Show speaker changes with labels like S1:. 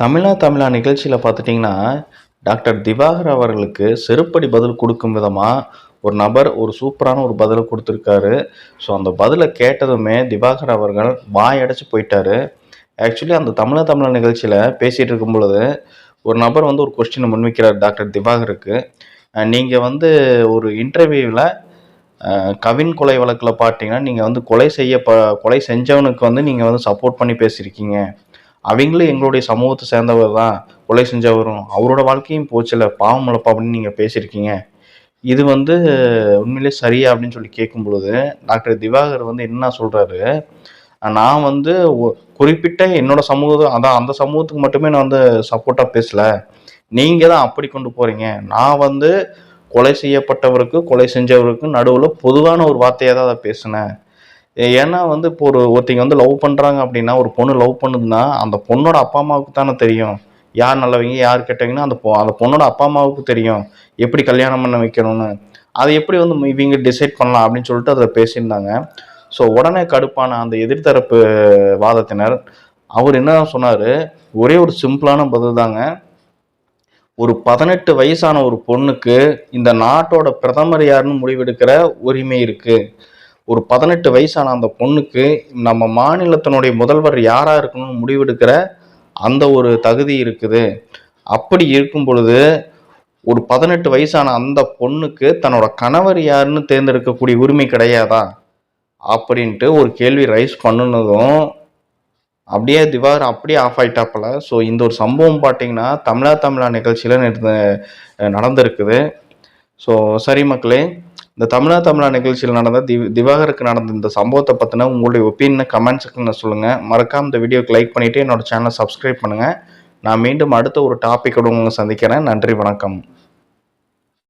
S1: தமிழா தமிழா நிகழ்ச்சியில் பார்த்துட்டிங்கன்னா டாக்டர் திவாகர் அவர்களுக்கு செருப்படி பதில் கொடுக்கும் விதமாக ஒரு நபர் ஒரு சூப்பரான ஒரு பதிலை கொடுத்துருக்காரு. ஸோ அந்த பதிலை கேட்டதுமே திவாகர் அவர்கள் வாயடைச்சு போயிட்டார். ஆக்சுவலி அந்த தமிழா தமிழா நிகழ்ச்சியில் பேசிகிட்டு இருக்கும் பொழுது ஒரு நபர் வந்து ஒரு கொஸ்டினை முன்வைக்கிறார் டாக்டர் திவாகருக்கு. நீங்கள் வந்து ஒரு இன்டர்வியூவில் கவின் கொலை வழக்கில் பார்த்தீங்கன்னா நீங்கள் வந்து கொலை செய்ய ப கொலை செஞ்சவனுக்கு வந்து நீங்கள் வந்து சப்போர்ட் பண்ணி பேசியிருக்கீங்க. அவங்களும் எங்களுடைய சமூகத்தை சேர்ந்தவர் தான் கொலை செஞ்சவரும். அவரோட வாழ்க்கையும் போச்சுல பாவம் இழப்பா அப்படின்னு நீங்கள் பேசியிருக்கீங்க. இது வந்து உண்மையிலே சரியா அப்படின்னு சொல்லி கேட்கும் பொழுது டாக்டர் திவாகர் வந்து என்ன சொல்கிறாரு நான் வந்து குறிப்பிட்ட என்னோட சமூகம் அதான் அந்த சமூகத்துக்கு மட்டுமே நான் வந்து சப்போர்ட்டாக பேசல. நீங்கள் தான் அப்படி கொண்டு போகிறீங்க நான் வந்து கொலை செய்யப்பட்டவருக்கு கொலை செஞ்சவருக்கு நடுவில் பொதுவான ஒரு வார்த்தையாக தான் அதை பேசினேன். ஏன்னா வந்து இப்போ ஒரு ஒருத்தங்க வந்து லவ் பண்ணுறாங்க அப்படின்னா ஒரு பொண்ணு லவ் பண்ணுதுன்னா அந்த பொண்ணோட அப்பா அம்மாவுக்கு தானே தெரியும். யார் நல்லவங்க யார் கெட்டவங்கன்னா அந்த பொ அந்த பொண்ணோட அப்பா அம்மாவுக்கு தெரியும். எப்படி கல்யாணம் பண்ண வைக்கணும்னு. அதை எப்படி வந்து இவங்க டிசைட் பண்ணலாம் அப்படின்னு சொல்லிட்டு அதில் பேசியிருந்தாங்க. ஸோ உடனே கடுப்பான அந்த எதிர்த்தரப்பு வாதத்தினர் அவர் என்ன சொன்னார்? ஒரே ஒரு சிம்பிளான பதில் தாங்க. ஒரு பதினெட்டு வயசான ஒரு பொண்ணுக்கு இந்த நாட்டோட பிரதமர் யாருன்னு முடிவெடுக்கிற உரிமை இருக்குது ஒரு பதினெட்டு வயசான அந்த பொண்ணுக்கு நம்ம மாநிலத்தினுடைய முதல்வர் யாராக இருக்கணும்னு முடிவெடுக்கிற அந்த ஒரு தகுதி இருக்குது. அப்படி இருக்கும் பொழுது ஒரு பதினெட்டு வயசான அந்த பொண்ணுக்கு தன்னோட கணவர் யாருன்னு தேர்ந்தெடுக்கக்கூடிய உரிமை கிடையாதா? அப்படின்ட்டு ஒரு கேள்வி ரைஸ் பண்ணுனதும் அப்படியே திவாகர் அப்படியே ஆஃப் ஆயிட்டாப்புல. ஸோ இந்த ஒரு சம்பவம் பார்த்தீங்கன்னா தமிழா தமிழா நிகழ்ச்சியில் நடந்திருக்குது. ஸோ சரி மக்களே இந்த தமிழா தமிழா நிகழ்ச்சியில் நடந்த தி திவாகருக்கு நடந்த இந்த சம்பவத்தை பற்றின உங்களுடைய ஒப்பீனியனை கமெண்ட் செக்ஷனில் சொல்லுங்கள் மறக்காம இந்த வீடியோக்கு லைக் பண்ணிவிட்டு என்னோட சேனலை சப்ஸ்கிரைப் பண்ணுங்கள் நான் மீண்டும் அடுத்த ஒரு டாப்பிக்கோடு உங்களை சந்திக்கிறேன். நன்றி வணக்கம்.